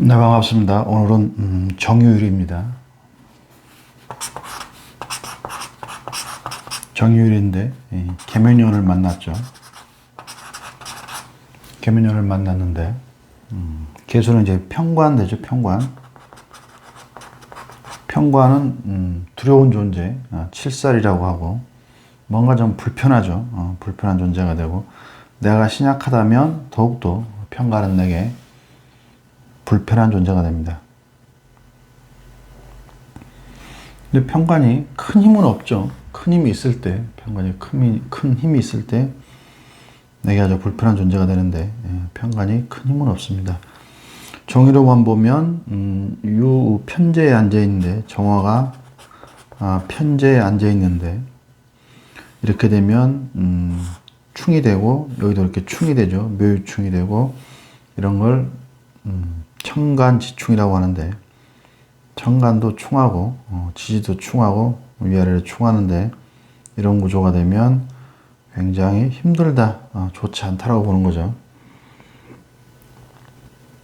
네, 반갑습니다. 오늘은 음, 정유일입니다. 정유일인데 이 개면연을 만났죠. 개면연을 만났는데 음, 개수는 이제 평관 되죠. 평관. 평관은 음, 두려운 존재, 아, 칠살이라고 하고 뭔가 좀 불편하죠. 어, 불편한 존재가 되고 내가 신약하다면 더욱더 평관은 내게 불편한 존재가 됩니다. 근데 평관이 큰 힘은 없죠. 큰 힘이 있을 때, 평관이 큰, 큰 힘이 있을 때 내게 아주 불편한 존재가 되는데 예, 평관이 큰 힘은 없습니다. 정의로만 보면 음, 유 편제에 앉아 있는데 정화가 아, 편제에 앉아 있는데 이렇게 되면 음, 충이 되고 여기도 이렇게 충이 되죠. 묘유충이 되고 이런 걸 음, 청간지충이라고 하는데 청간도 충하고 어, 지지도 충하고 위아래로 충하는데 이런 구조가 되면 굉장히 힘들다, 어, 좋지 않다라고 보는 거죠.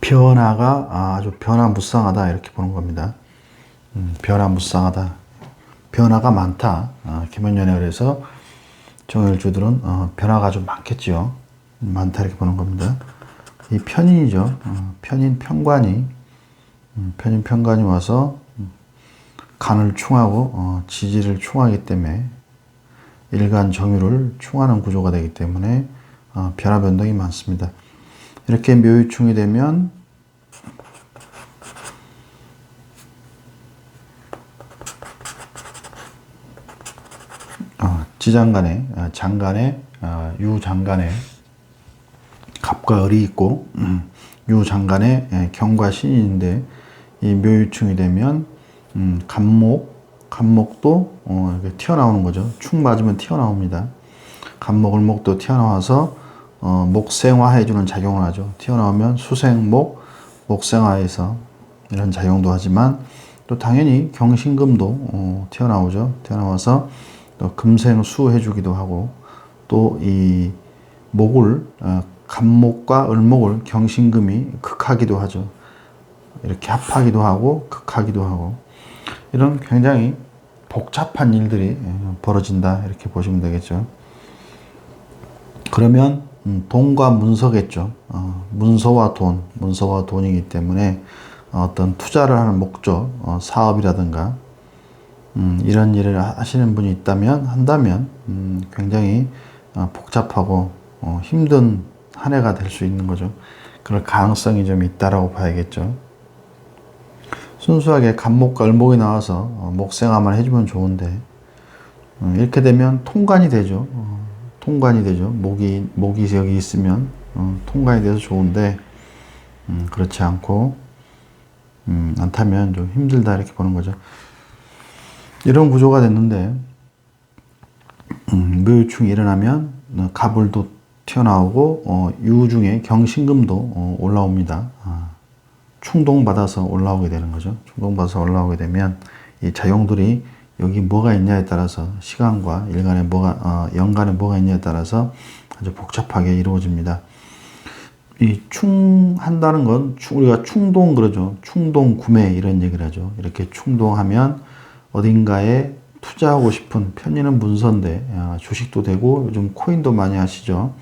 변화가 아주 변화무쌍하다 이렇게 보는 겁니다. 음, 변화무쌍하다. 변화가 많다. 아, 김현년에 그래서 정일주들은 어, 변화가 좀 많겠죠. 많다 이렇게 보는 겁니다. 이 편인이죠. 어, 편인 편관이 음, 편인 편관이 와서 음, 간을 충하고 어, 지지를 충하기 때문에 일간 정유를 충하는 구조가 되기 때문에 어, 변화 변동이 많습니다. 이렇게 묘유충이 되면 어, 지장간에 아, 장간에 아, 유장간에 갑과 을이 있고 음, 유 장간에 예, 경과 신인인데 이 묘유충이 되면 음, 간목 간목도 어, 이렇게 튀어나오는 거죠. 충 맞으면 튀어나옵니다. 간목 을목도 튀어나와서 어, 목생화해주는 작용을 하죠. 튀어나오면 수생목 목생화해서 이런 작용도 하지만 또 당연히 경신금도 어, 튀어나오죠. 튀어나와서 또 금생수 해주기도 하고 또 이 목을 어, 간목과 을목을 경신금이 극하기도 하죠. 이렇게 합하기도 하고 극하기도 하고 이런 굉장히 복잡한 일들이 예, 벌어진다 이렇게 보시면 되겠죠. 그러면 음, 돈과 문서겠죠. 어, 문서와 돈, 문서와 돈이기 때문에 어떤 투자를 하는 목적, 어, 사업이라든가 음, 이런 일을 하시는 분이 있다면 한다면 음, 굉장히 어, 복잡하고 어, 힘든 한 해가 될 수 있는 거죠. 그럴 가능성이 좀 있다라고 봐야겠죠. 순수하게 간목과 을목이 나와서 어, 목생화만 해주면 좋은데 어, 이렇게 되면 통관이 되죠. 어, 통관이 되죠. 목이 목이 여기 있으면 어, 통관이 돼서 좋은데 음, 그렇지 않고 음, 않다면 좀 힘들다 이렇게 보는 거죠. 이런 구조가 됐는데 음, 묘유충이 일어나면 어, 가불도 튀어나오고 어, 유중에 경신금도 어, 올라옵니다. 아, 충동받아서 올라오게 되는 거죠. 충동받아서 올라오게 되면 이 자용들이 여기 뭐가 있냐에 따라서 시간과 일간에 뭐가 어, 연간에 뭐가 있냐에 따라서 아주 복잡하게 이루어집니다. 이 충한다는 건 충- 우리가 충동 그러죠. 충동 구매 이런 얘기를 하죠. 이렇게 충동하면 어딘가에 투자하고 싶은 편의는 문서인데 아, 주식도 되고 요즘 코인도 많이 하시죠.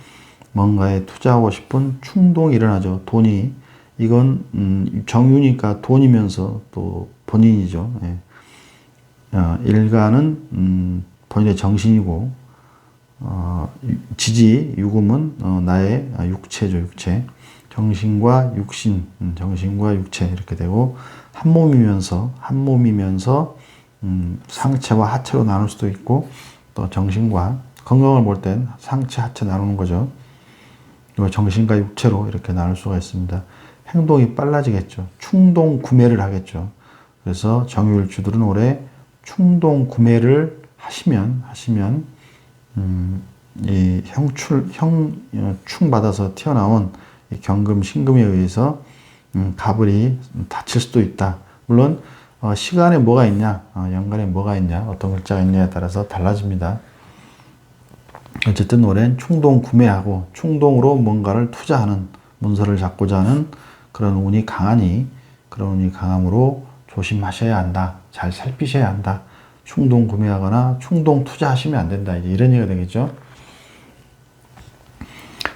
뭔가에 투자하고 싶은 충동이 일어나죠. 돈이 이건 음, 정유니까 돈이면서 또 본인이죠. 예. 어, 일가는 음, 본인의 정신이고 어, 유- 지지 유금은 어, 나의 아, 육체죠 육체 정신과 육신 음, 정신과 육체 이렇게 되고 한 몸이면서 한 몸이면서 음, 상체와 하체로 나눌 수도 있고 또 정신과 건강을 볼 땐 상체 하체 나누는 거죠 정신과 육체로 이렇게 나눌 수가 있습니다 행동이 빨라지겠죠 충동 구매를 하겠죠 그래서 정유일주들은 올해 충동 구매를 하시면 하시면 음, 이 형출 형충 받아서 튀어나온 이 경금 신금에 의해서 음, 가불이 다칠 수도 있다. 물론 어, 시간에 뭐가 있냐, 어, 연간에 뭐가 있냐, 어떤 글자가 있냐에 따라서 달라집니다. 어쨌든 올해는 충동 구매하고 충동으로 뭔가를 투자하는 문서를 잡고자 하는 그런 운이 강하니 그런 운이 강함으로 조심하셔야 한다. 잘 살피셔야 한다. 충동 구매하거나 충동 투자하시면 안 된다. 이제 이런 얘기가 되겠죠.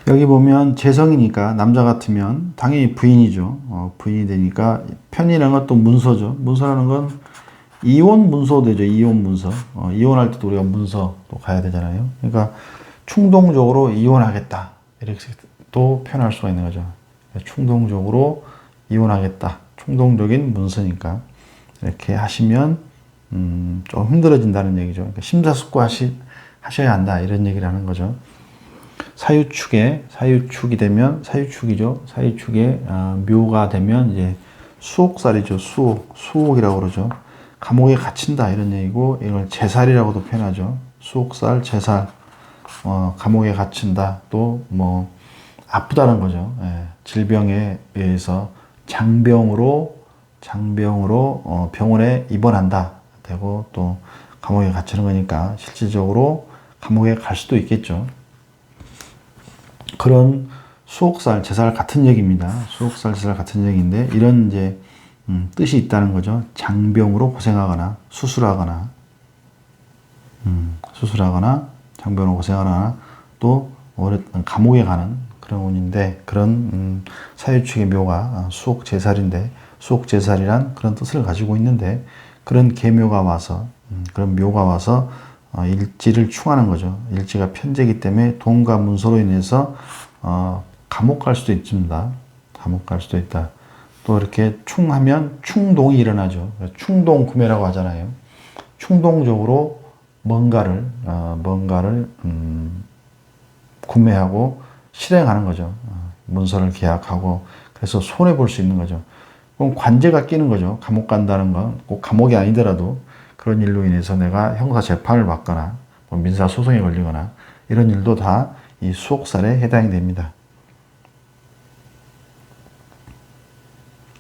여기 보면 재성이니까 남자 같으면 당연히 부인이죠. 어, 부인이 되니까 편이라는 건또 문서죠. 문서라는 건 이혼 문서 되죠. 이혼 문서. 어, 이혼할 때도 우리가 문서 또 가야 되잖아요. 그러니까 충동적으로 이혼하겠다. 이렇게 또 표현할 수가 있는 거죠. 충동적으로 이혼하겠다. 충동적인 문서니까 이렇게 하시면 음, 좀 힘들어진다는 얘기죠. 그러니까 심사숙고하시 하셔야 한다 이런 얘기를 하는 거죠. 사유축에 사유축이 되면 사유축이죠. 사유축에 아, 묘가 되면 이제 수옥살이죠. 수옥 수옥이라고 그러죠. 감옥에 갇힌다 이런 얘기고 이걸 제살이라고도 표현하죠. 수옥살 제살 어, 감옥에 갇힌다 또 뭐 아프다는 거죠. 예, 질병에 의해서 장병으로 장병으로 어, 병원에 입원한다 되고 또 감옥에 갇히는 거니까 실질적으로 감옥에 갈 수도 있겠죠. 그런 수옥살, 제살 같은 얘기입니다. 수옥살, 제살 같은 얘기인데 이런 이제 음, 뜻이 있다는 거죠. 장병으로 고생하거나 수술하거나 음, 수술하거나 장병으로 고생하거나 또 오래 감옥에 가는 그런 운인데 그런 음, 사유축의 묘가 수옥 제살인데 수옥 제살이란 그런 뜻을 가지고 있는데 그런 계묘가 와서 음, 그런 묘가 와서 어, 일지를 충하는 거죠. 일지가 편제기 때문에 돈과 문서로 인해서 어, 감옥 갈 수도 있습니다. 감옥 갈 수도 있다. 또 이렇게 충하면 충동이 일어나죠. 충동 구매라고 하잖아요. 충동적으로 뭔가를 어, 뭔가를 음, 구매하고 실행하는 거죠. 어, 문서를 계약하고 그래서 손해 볼 수 있는 거죠. 그럼 관제가 끼는 거죠. 감옥 간다는 건 꼭 감옥이 아니더라도 그런 일로 인해서 내가 형사 재판을 받거나 뭐 민사 소송에 걸리거나 이런 일도 다 이 수옥살에 해당이 됩니다.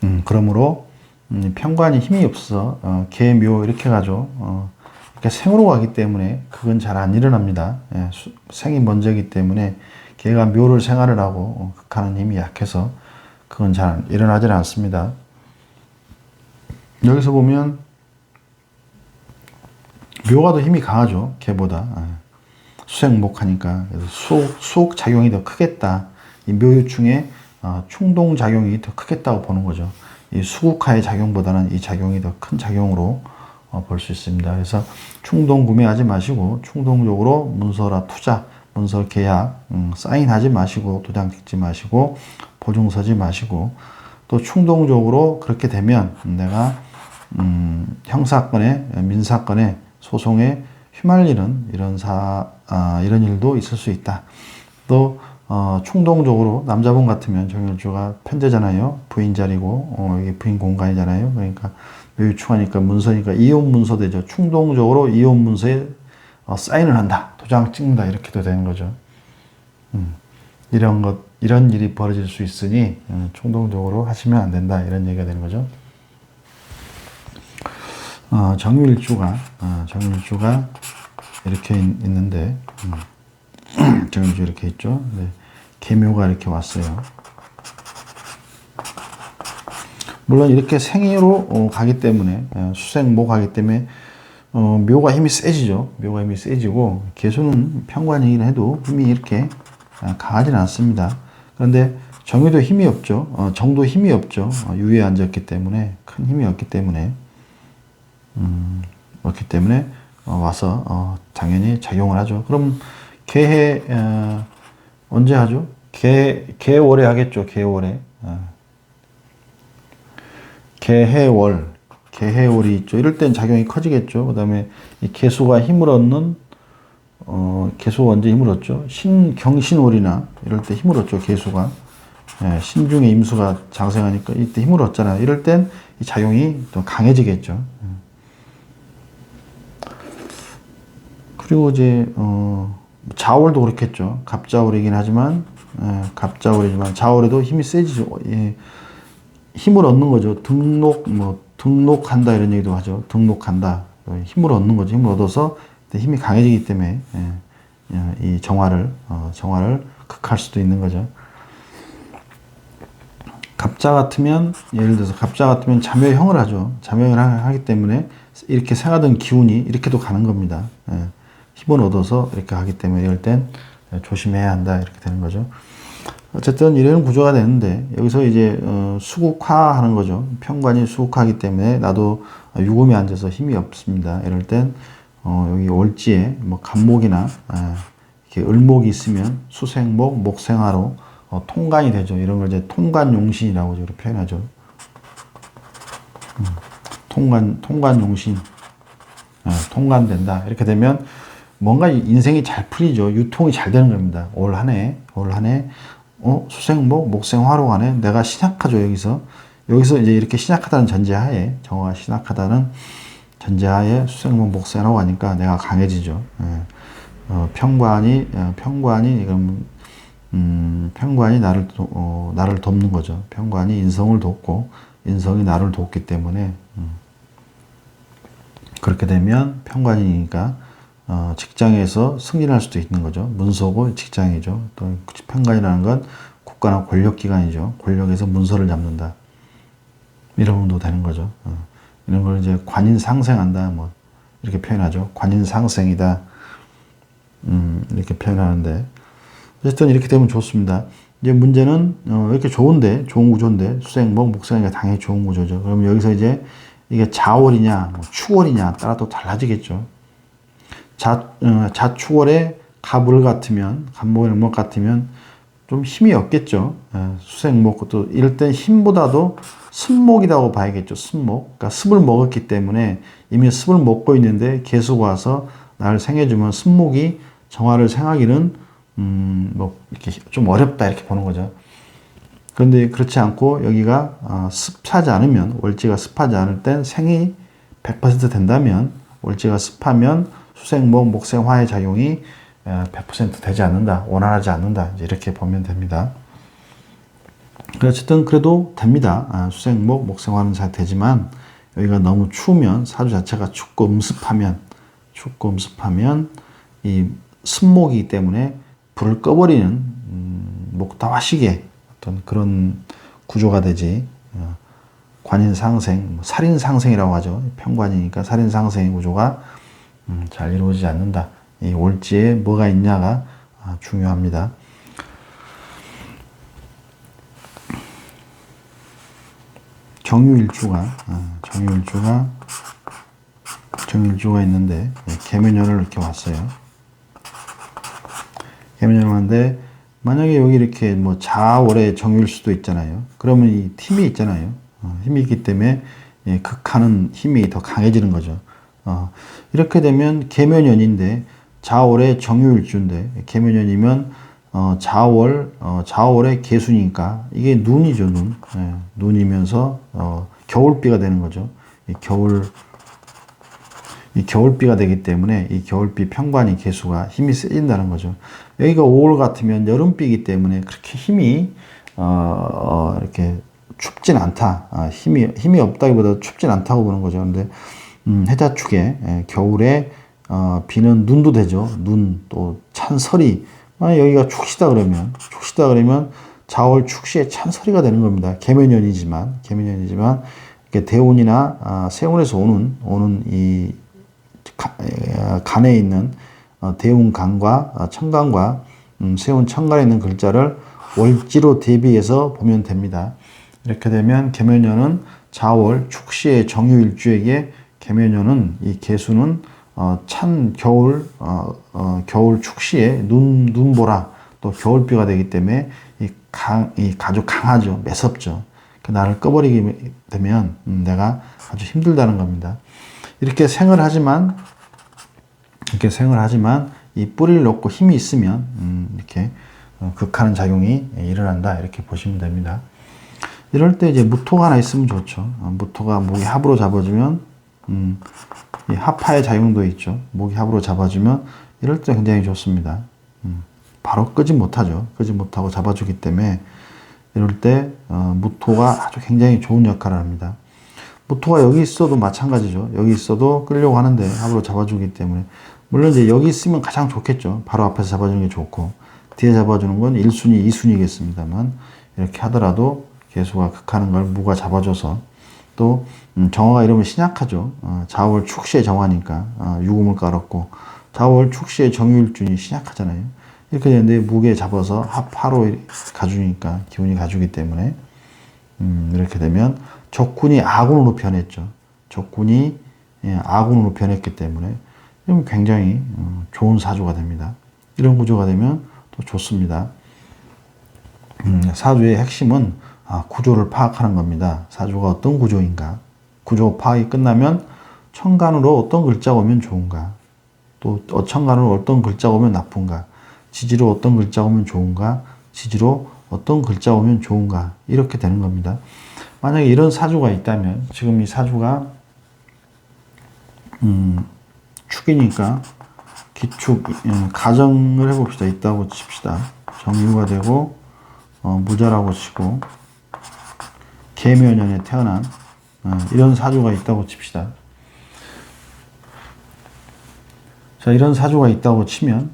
음, 그러므로 음, 편관이 힘이 없어 어, 개묘 이렇게 가죠. 어, 이렇게 생으로 가기 때문에 그건 잘 안 일어납니다. 예, 수, 생이 먼저이기 때문에 개가 묘를 생활을 하고 어, 극하는 힘이 약해서 그건 잘 일어나질 않습니다. 여기서 보면 묘가 더 힘이 강하죠. 개보다. 예. 수생목하니까. 그래서 수옥, 수옥 작용이 더 크겠다. 이 묘유충의 어, 충동 작용이 더 크겠다고 보는 거죠. 이 수국화의 작용보다는 이 작용이 더 큰 작용으로 어, 볼수 있습니다. 그래서 충동 구매하지 마시고 충동적으로 문서라 투자, 문서 계약, 음, 사인하지 마시고 도장 찍지 마시고 보증 서지 마시고 또 충동적으로 그렇게 되면 내가 음, 형사건에 민사건에 소송에 휘말리는 이런 사 아, 이런 일도 있을 수 있다. 또 어, 충동적으로 남자분 같으면 정일주가 편제잖아요. 부인 자리고 어, 이게 부인 공간이잖아요. 그러니까 묘유충하니까 문서니까 이혼 문서 되죠. 충동적으로 이혼 문서에 어, 사인을 한다. 도장 찍는다. 이렇게도 되는 거죠. 음, 이런 것 이런 일이 벌어질 수 있으니 음, 충동적으로 하시면 안 된다. 이런 얘기가 되는 거죠. 어, 정일주가 어, 정일주가 이렇게 있, 는데 음, 정일주 이렇게 있죠. 네. 계묘가 이렇게 왔어요. 물론 이렇게 생애로 어, 가기 때문에 어, 수생모 가기 때문에 어, 묘가 힘이 세지죠. 묘가 힘이 세지고 개수는 평관이긴 해도 힘이 이렇게 아, 강하지는 않습니다. 그런데 정유도 힘이 없죠. 어, 정도 힘이 없죠. 어, 유에 앉았기 때문에 큰 힘이 없기 때문에 음, 그렇기 때문에 어, 와서 어, 당연히 작용을 하죠. 그럼 개해 어, 언제 하죠? 개 개월에 하겠죠. 개월에 어. 개해월 개해월이 있죠. 이럴 땐 작용이 커지겠죠. 그 다음에 이 개수가 힘을 얻는 어, 개수가 언제 힘을 얻죠? 신 경신월이나 이럴 때 힘을 얻죠. 개수가 예, 신중의 임수가 장생하니까 이때 힘을 얻잖아요. 이럴 땐 이 작용이 또 강해지겠죠. 그리고 이제 어, 자월도 그렇겠죠. 갑자월이긴 하지만 예, 갑자월이지만 자월에도 힘이 세지죠. 예, 힘을 얻는 거죠. 등록 뭐 등록한다 이런 얘기도 하죠. 등록한다 힘을 얻는 거죠. 힘을 얻어서 힘이 강해지기 때문에 예, 예, 이 정화를 어, 정화를 극할 수도 있는 거죠. 갑자 같으면 예를 들어서 갑자 같으면 자묘형을 하죠. 자묘형을 하- 하기 때문에 이렇게 생하던 기운이 이렇게도 가는 겁니다. 예. 힘을 얻어서 이렇게 하기 때문에 이럴 땐 조심해야 한다 이렇게 되는 거죠. 어쨌든 이런 구조가 되는데 여기서 이제 어, 수국화하는 거죠. 편관이 수국하기 때문에 나도 유금이 앉아서 힘이 없습니다. 이럴 땐 어, 여기 올지에 뭐 간목이나 아, 이렇게 을목이 있으면 수생목, 목생화로 어, 통관이 되죠. 이런 걸 이제 통관용신이라고 표현하죠. 음, 통관 통관용신, 아, 통관된다. 이렇게 되면 뭔가 인생이 잘 풀리죠. 유통이 잘 되는 겁니다. 올 한 해, 올 한 해, 어, 수생목, 목생화로 가네. 내가 신약하죠, 여기서. 여기서 이제 이렇게 신약하다는 전제하에, 정화가 신약하다는 전제하에 수생목, 목생화로 가니까 내가 강해지죠. 예. 어, 평관이, 어, 평관이, 그럼, 음, 평관이 나를, 도, 어, 나를 돕는 거죠. 평관이 인성을 돕고, 인성이 나를 돕기 때문에, 음. 그렇게 되면 평관이니까 어, 직장에서 승진할 수도 있는 거죠. 문서고 직장이죠. 또 평관이라는 건 국가나 권력기관이죠. 권력에서 문서를 잡는다. 이런 의도 되는 거죠. 어, 이런 걸 이제 관인 상생한다. 뭐 이렇게 표현하죠. 관인 상생이다. 음, 이렇게 표현하는데 어쨌든 이렇게 되면 좋습니다. 이제 문제는 어, 이렇게 좋은데 좋은 구조인데 수생목 목생이가 당연히 좋은 구조죠. 그럼 여기서 이제 이게 자월이냐 뭐 추월이냐 따라 또 달라지겠죠. 자, 어, 자축월에 갑을 같으면 갑목의 을목 같으면 좀 힘이 없겠죠. 예, 수생목 땐 힘보다도 습목이라고 봐야겠죠. 습목. 그러니까 습을 먹었기 때문에 이미 습을 먹고 있는데 계속 와서 나를 생해주면 습목이 정화를 생하기는 음, 뭐 이렇게 좀 어렵다 이렇게 보는 거죠. 그런데 그렇지 않고 여기가 어, 습하지 않으면 월지가 습하지 않을 땐 생이 100% 된다면 월지가 습하면 수생목 목생화의 작용이 어, 100% 되지 않는다 원활하지 않는다 이렇게 보면 됩니다. 어쨌든 그래도 됩니다. 아, 수생목 목생화는 잘 되지만 여기가 너무 추우면 사주 자체가 춥고 음습하면 춥고 음습하면 이 습목이기 때문에 불을 꺼버리는 음, 목다화식의 어떤 그런 구조가 되지 어, 관인 상생, 뭐 살인 상생이라고 하죠. 평관이니까 살인 상생의 구조가 음, 잘 이루어지지 않는다. 이 올지에 뭐가 있냐가 아, 중요합니다. 정유일주가 아, 정유일주가 정유일주가 있는데 예, 개면연을 이렇게 왔어요. 개면연을 왔는데 만약에 여기 이렇게 뭐 자월에 정유일 수도 있잖아요. 그러면 이 힘이 있잖아요. 어, 힘이 있기 때문에 예, 극하는 힘이 더 강해지는 거죠. 어, 이렇게 되면 개면연인데 자월의 정유일주인데 개면연이면 어, 자월 어, 자월의 개수니까 이게 눈이죠 눈 예, 눈이면서 어, 겨울비가 되는 거죠. 이 겨울 이 겨울비가 되기 때문에 이 겨울비 평관이 개수가 힘이 세진다는 거죠. 여기가 5월 같으면 여름비이기 때문에 그렇게 힘이 어, 어, 이렇게 춥진 않다. 아, 힘이 힘이 없다기보다 춥진 않다고 보는 거죠. 근데 음, 해자 축에 예, 겨울에 어, 비는 눈도 되죠. 눈 또 찬설이 만약 여기가 축시다 그러면 축시다 그러면 자월 축시에 찬설이가 되는 겁니다. 개면연이지만 개면연이지만 이렇게 대운이나 아, 세운에서 오는 오는 이 가- 에, 간에 있는 어, 대운 간과 어, 천간과 음, 세운 천간에 있는 글자를 월지로 대비해서 보면 됩니다. 이렇게 되면 개면연은 자월 축시의 정유일주에게 개면연은 이 개수는 어, 찬 겨울 어, 어, 겨울 축시에 눈 눈보라 또 겨울비가 되기 때문에 이, 강, 이 아주 강하죠 매섭죠. 그 나를 꺼버리게 되면 음, 내가 아주 힘들다는 겁니다. 이렇게 생을 하지만 이렇게 생을 하지만 이 뿌리를 놓고 힘이 있으면 음, 이렇게 어, 극하는 작용이 일어난다 이렇게 보시면 됩니다. 이럴 때 이제 무토가 하나 있으면 좋죠. 어, 무토가 목이 합으로 잡아주면 음, 이 합하의 작용도 있죠. 목이 합으로 잡아주면 이럴 때 굉장히 좋습니다. 음, 바로 끄지 못하죠. 끄지 못하고 잡아주기 때문에 이럴 때 어, 무토가 아주 굉장히 좋은 역할을 합니다. 무토가 여기 있어도 마찬가지죠. 여기 있어도 끌려고 하는데 합으로 잡아주기 때문에 물론 이제 여기 있으면 가장 좋겠죠. 바로 앞에서 잡아주는 게 좋고 뒤에 잡아주는 건 1순위, 2순위겠습니다만 이렇게 하더라도 개수가 극하는 걸 무가 잡아줘서 또 음, 정화가 이러면 신약하죠. 어, 자월 축시의 정화니까 어, 유금을 깔았고 자월 축시의 정유일준이 신약하잖아요. 이렇게 되는데 무게 잡아서 합 하로 가주니까 기운이 가주기 때문에 음, 이렇게 되면 적군이 아군으로 변했죠. 적군이 예, 아군으로 변했기 때문에 이러면 굉장히 어, 좋은 사주가 됩니다. 이런 구조가 되면 또 좋습니다. 음, 사주의 핵심은 아, 구조를 파악하는 겁니다. 사주가 어떤 구조인가? 구조 파악이 끝나면 천간으로 어떤 글자가 오면 좋은가? 또 어천간으로 어떤 글자가 오면 나쁜가? 지지로 어떤 글자가 오면 좋은가? 지지로 어떤 글자가 오면 좋은가? 이렇게 되는 겁니다. 만약에 이런 사주가 있다면 지금 이 사주가 음, 축이니까 기축 음, 가정을 해봅시다. 있다고 칩시다. 정유가 되고 어, 무자라고 치고 개묘년에 태어난 어, 이런 사주가 있다고 칩시다. 자 이런 사주가 있다고 치면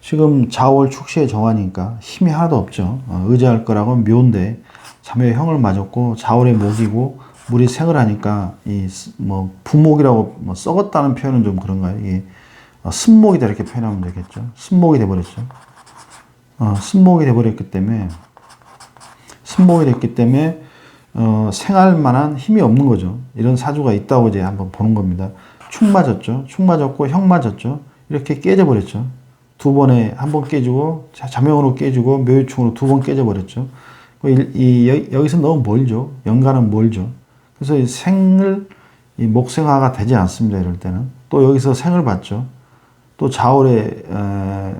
지금 자월 축시의 정화니까 힘이 하나도 없죠. 어, 의지할 거라고는 묘인데 자묘의 형을 맞았고 자월의 목이고 물이 생을 하니까 이 뭐 부목이라고 뭐 썩었다는 표현은 좀 그런가요? 이게 어, 쓴목이다 이렇게 표현하면 되겠죠. 쓴목이 돼버렸죠. 어, 쓴목이 돼버렸기 때문에 순목이 됐기 때문에 어, 생할 만한 힘이 없는 거죠. 이런 사주가 있다고 이제 한번 보는 겁니다. 축 맞았죠. 축 맞았고 형 맞았죠. 이렇게 깨져버렸죠. 두 번에 한 번 깨지고 자명으로 깨지고 묘유충으로 두 번 깨져버렸죠. 이, 이, 여기서 너무 멀죠. 연간은 멀죠. 그래서 이 생을 이 목생화가 되지 않습니다. 이럴 때는 또 여기서 생을 받죠. 또 자월의 에,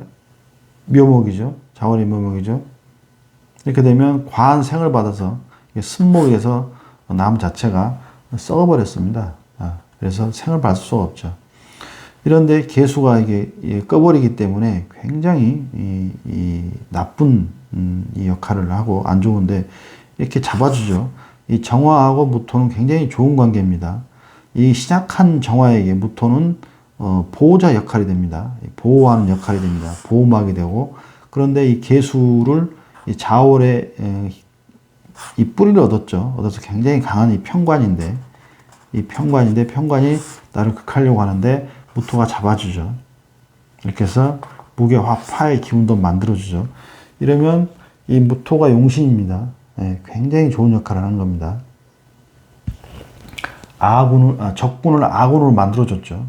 묘목이죠. 자월의 묘목이죠. 이렇게 되면 과한 생을 받아서 순목에서 남 자체가 썩어버렸습니다. 아, 그래서 생을 받을 수가 없죠. 이런데 개수가 이게 꺼버리기 때문에 굉장히 이, 이 나쁜 음, 이 역할을 하고 안 좋은데 이렇게 잡아주죠. 이 정화하고 무토는 굉장히 좋은 관계입니다. 이 시작한 정화에게 무토는 어, 보호자 역할이 됩니다. 보호하는 역할이 됩니다. 보호막이 되고 그런데 이 개수를 이 자월의 이 뿌리를 얻었죠. 얻어서 굉장히 강한 이 평관인데 이 평관인데 평관이 나를 극하려고 하는데 무토가 잡아주죠. 이렇게 해서 무게 화파의 기운도 만들어주죠. 이러면 이 무토가 용신입니다. 네, 굉장히 좋은 역할을 하는 겁니다. 아군을, 아, 적군을 아군으로 만들어줬죠.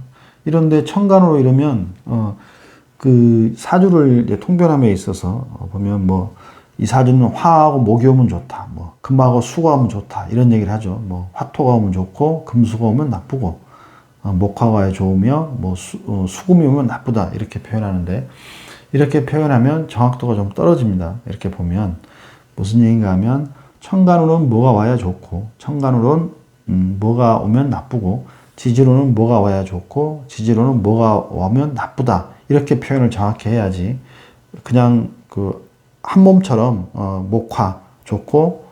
이런데 천간으로 이러면, 어, 그 사주를 통변함에 있어서 보면 뭐 이 사주는 화하고 목이 오면 좋다. 뭐 금하고 수가 오면 좋다. 이런 얘기를 하죠. 뭐 화토가 오면 좋고 금수가 오면 나쁘고 어, 목화가 좋으며 뭐 수, 어, 수금이 오면 나쁘다. 이렇게 표현하는데 이렇게 표현하면 정확도가 좀 떨어집니다. 이렇게 보면 무슨 얘기인가 하면 천간으로는 뭐가 와야 좋고 천간으로는 음, 뭐가 오면 나쁘고 지지로는 뭐가 와야 좋고 지지로는 뭐가 오면 나쁘다. 이렇게 표현을 정확히 해야지 그냥 그 한 몸처럼 어, 목화 좋고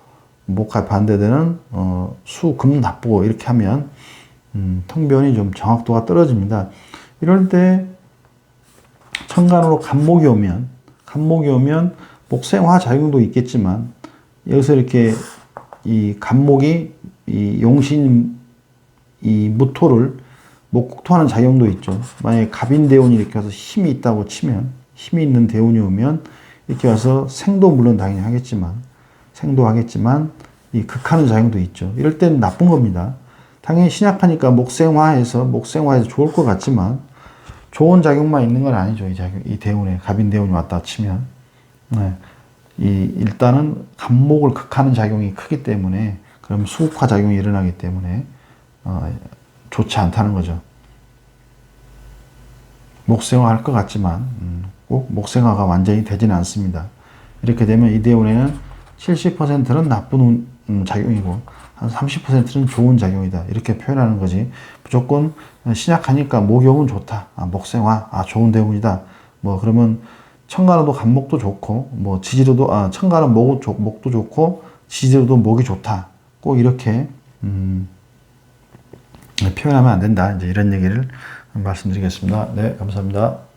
목화 반대되는 어, 수금 나쁘고 이렇게 하면 음, 통변이 좀 정확도가 떨어집니다. 이럴 때 천간으로 간목이 오면 간목이 오면 목생화 작용도 있겠지만 여기서 이렇게 이 간목이 이 용신 이 무토를 목국토하는 작용도 있죠. 만약에 갑인 대운이 이렇게 와서 힘이 있다고 치면 힘이 있는 대운이 오면 이렇게 와서 생도 물론 당연히 하겠지만 생도 하겠지만 이 극하는 작용도 있죠. 이럴 때는 나쁜 겁니다. 당연히 신약하니까 목생화해서 목생화해서 좋을 것 같지만 좋은 작용만 있는 건 아니죠. 이 작용, 이 대운에 갑인 대운이 왔다 치면 네. 이 일단은 간목을 극하는 작용이 크기 때문에 그럼 수국화 작용이 일어나기 때문에 어, 좋지 않다는 거죠. 목생화 할 것 같지만 음, 꼭 목생화가 완전히 되지는 않습니다. 이렇게 되면 이대운에는 70%는 나쁜 음, 작용이고 한 30%는 좋은 작용이다. 이렇게 표현하는 거지. 무조건 신약하니까 오면 좋다. 아, 목생화, 아, 좋은 대운이다. 뭐, 그러면 청가로도 간목도 좋고, 뭐, 지지로도, 아, 청가는 목, 목도 좋고, 지지로도 목이 좋다. 꼭 이렇게, 음, 표현하면 안 된다. 이제 이런 얘기를 말씀드리겠습니다. 네, 감사합니다.